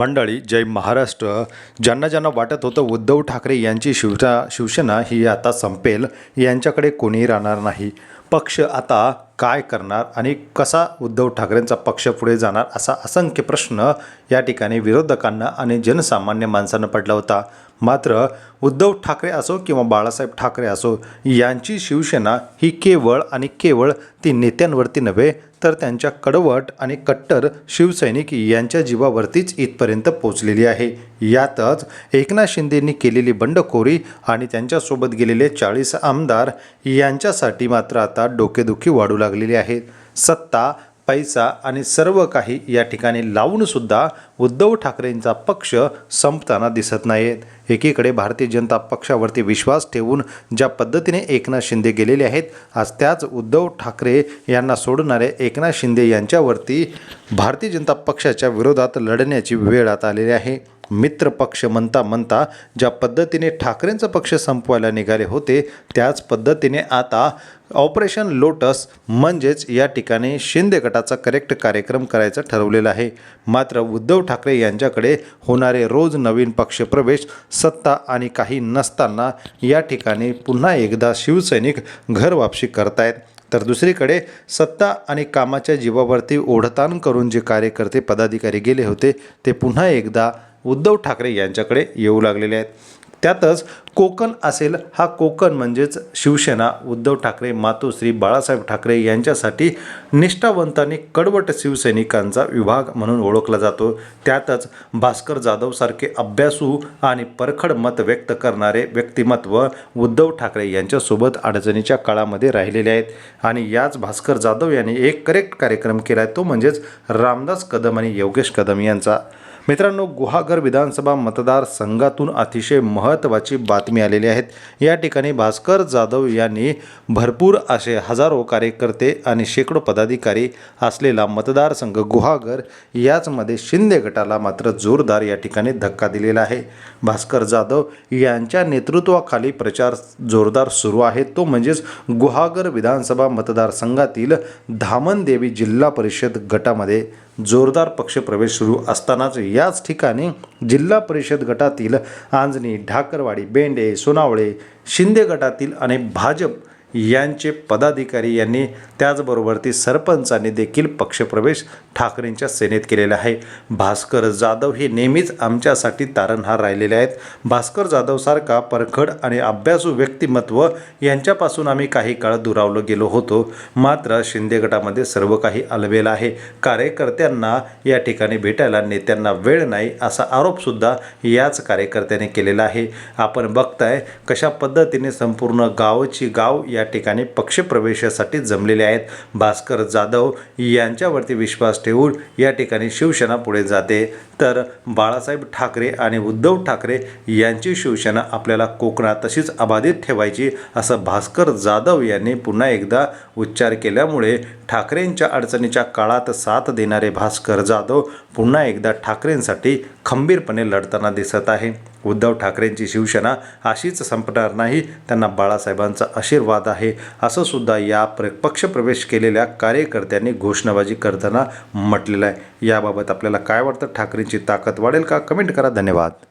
मंडळी जय महाराष्ट्र. ज्यांना ज्यांना वाटत होतं उद्धव ठाकरे यांची शिवता शिवसेना ही आता संपेल यांच्याकडे कोणीही राहणार नाही. पक्ष आता काय करणार आणि कसा उद्धव ठाकरेंचा पक्ष पुढे जाणार असा असंख्य प्रश्न या ठिकाणी विरोधकांना आणि जनसामान्य माणसांना पडला होता. मात्र उद्धव ठाकरे असो किंवा बाळासाहेब ठाकरे असो यांची शिवसेना ही केवळ आणि केवळ ती नेत्यांवरती नव्हे तर त्यांच्या कडवट आणि कट्टर शिवसैनिक यांच्या जीवावरतीच इथपर्यंत पोचलेली आहे. यातच एकनाथ शिंदेंनी केलेली बंडखोरी आणि त्यांच्यासोबत गेलेले चाळीस आमदार यांच्यासाठी मात्र आता डोकेदुखी वाढू लागलेली आहे. सत्ता पैसा आणि सर्व काही या ठिकाणी लावूनसुद्धा उद्धव ठाकरेंचा पक्ष संपताना दिसत नाहीत. एकीकडे भारतीय जनता पक्षावरती विश्वास ठेवून ज्या पद्धतीने एकनाथ शिंदे गेलेले आहेत आज त्याच उद्धव ठाकरे यांना सोडणारे एकनाथ शिंदे यांच्यावरती भारतीय जनता पक्षाच्या विरोधात लढण्याची वेळ आता आलेली आहे. मित्र पक्ष म्हणता म्हणता ज्या पद्धतीने ठाकरेंचा पक्ष संपवायला निघाले होते त्याच पद्धतीने आता ऑपरेशन लोटस म्हणजेच या ठिकाणी शिंदे गटाचा करेक्ट कार्यक्रम करायचा ठरवलेला आहे. मात्र उद्धव ठाकरे यांच्याकडे होणारे रोज नवीन पक्षप्रवेश सत्ता आणि काही नसताना या ठिकाणी पुन्हा एकदा शिवसैनिक घर वापसी करतायत. तर दुसरीकडे सत्ता आणि कामाच्या जीवावरती ओढताण करून जे कार्यकर्ते पदाधिकारी गेले होते ते पुन्हा एकदा उद्धव ठाकरे यांच्याकडे येऊ लागलेले आहेत. त्यातच कोकण असेल हा कोकण म्हणजेच शिवसेना. उद्धव ठाकरे मातोश्री बाळासाहेब ठाकरे यांच्यासाठी निष्ठावंतांनी कडवट शिवसैनिकांचा विभाग म्हणून ओळखला जातो. त्यातच भास्कर जाधवसारखे अभ्यासू आणि परखड मत व्यक्त करणारे व्यक्तिमत्व उद्धव ठाकरे यांच्यासोबत अडचणीच्या काळामध्ये राहिलेले आहेत. आणि याच भास्कर जाधव यांनी एक करेक्ट कार्यक्रम केला आहे तो म्हणजेच रामदास कदम आणि योगेश कदम यांचा. मित्रांनो गुहागर विधानसभा मतदारसंघातून अतिशय महत्त्वाची बातमी आलेली आहेत या ठिकाणी भास्कर जाधव यांनी भरपूर असे हजारो कार्यकर्ते आणि शेकडो पदाधिकारी असलेला मतदारसंघ गुहागर याचमध्ये शिंदे गटाला मात्र जोरदार या ठिकाणी धक्का दिलेला आहे. भास्कर जाधव यांच्या नेतृत्वाखाली प्रचार जोरदार सुरू आहे. तो म्हणजेच गुहागर विधानसभा मतदारसंघातील धामणदेवी जिल्हा परिषद गटामध्ये जोरदार पक्षप्रवेश सुरू असतानाच याच ठिकाणी जिल्हा परिषद गटातील आंजणी ढाकरवाडी बेंडे सोनावळे शिंदे गटातील आणि भाजप यांचे पदाधिकारी यांनी त्याचबरोबर ती सरपंचांनी देखील पक्षप्रवेश ठाकरेंच्या सेनेत केलेला आहे. भास्कर जाधव हे नेहमीच आमच्यासाठी तारणहार राहिलेले आहेत. भास्कर जाधवसारखा परखड आणि अभ्यासू व्यक्तिमत्व यांच्यापासून आम्ही काही काळ दुरावलो गेलो होतो. मात्र शिंदे गटामध्ये सर्व काही अलबेला आहे. कार्यकर्त्यांना या ठिकाणी भेटायला नेत्यांना वेळ नाही असा आरोपसुद्धा याच कार्यकर्त्याने केलेला आहे. आपण बघताय कशा पद्धतीने संपूर्ण गावची गाव या या ठिकाणी पक्षप्रवेशासाठी जमलेले आहेत. भास्कर जाधव यांच्यावरती विश्वास ठेवून या ठिकाणी शिवसेना पुढे जाते. तर बाळासाहेब ठाकरे आणि उद्धव ठाकरे यांची शिवसेना आपल्याला कोकणात तशीच अबाधित ठेवायची असं भास्कर जाधव यांनी पुन्हा एकदा उच्चार केल्यामुळे ठाकरेंच्या अडचणीच्या काळात साथ देणारे भास्कर जाधव पुन्हा एकदा ठाकरेंसाठी खंबीरपणे लढताना दिसत आहे. उद्धव ठाकरेंची शिवसेना अशीच संपणार नाही त्यांना बाळासाहेबांचा आशीर्वाद आहे असं सुद्धा या प्र पक्षप्रवेश केलेल्या कार्यकर्त्यांनी घोषणाबाजी करताना म्हटलेलं आहे. याबाबत आपल्याला काय वाटतं? ठाकरेंची ताकद वाढेल का? कमेंट करा. धन्यवाद.